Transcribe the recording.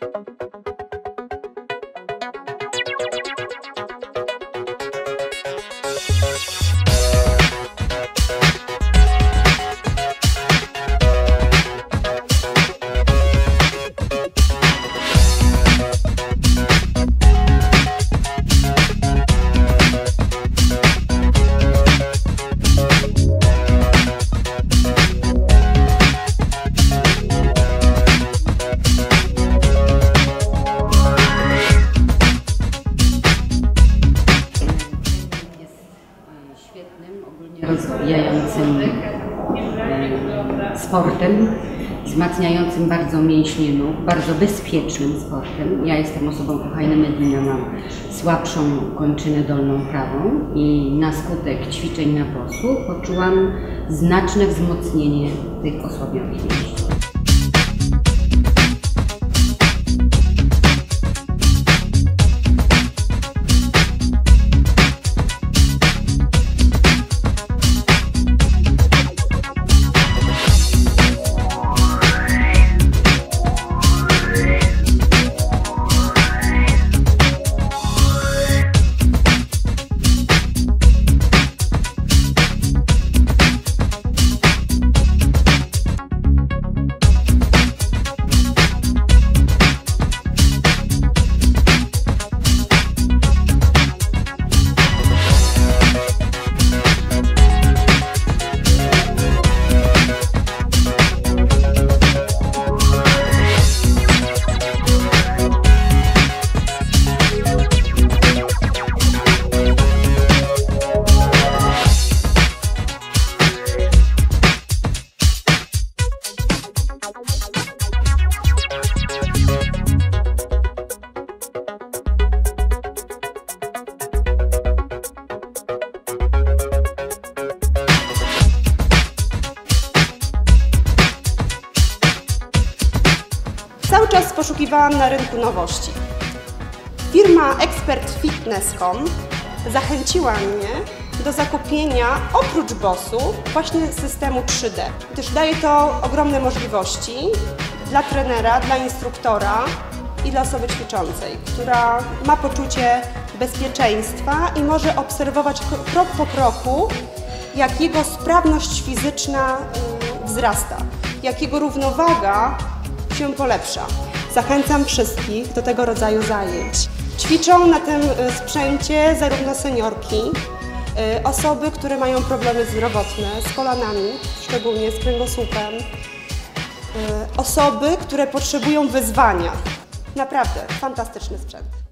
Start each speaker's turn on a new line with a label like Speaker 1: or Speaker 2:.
Speaker 1: thank you rozwijającym sportem, wzmacniającym bardzo mięśnie nóg, bardzo bezpiecznym sportem. Ja jestem osobą kochajny Medina, mam słabszą kończynę dolną prawą i na skutek ćwiczeń na posłuch poczułam znaczne wzmocnienie tych osłabionych mięśni.
Speaker 2: Czas poszukiwałam na rynku nowości. Firma expertfitness.com zachęciła mnie do zakupienia oprócz BOSu właśnie systemu 3D, gdyż daje to ogromne możliwości dla trenera, dla instruktora i dla osoby ćwiczącej, która ma poczucie bezpieczeństwa i może obserwować krok po kroku, jak jego sprawność fizyczna y, wzrasta, jak jego równowaga się polepsza. Zachęcam wszystkich do tego rodzaju zajęć. Ćwiczą na tym y, sprzęcie zarówno seniorki, y, osoby, które mają problemy zdrowotne z kolanami, szczególnie z kręgosłupem, y, osoby, które potrzebują wyzwania. Naprawdę fantastyczny sprzęt.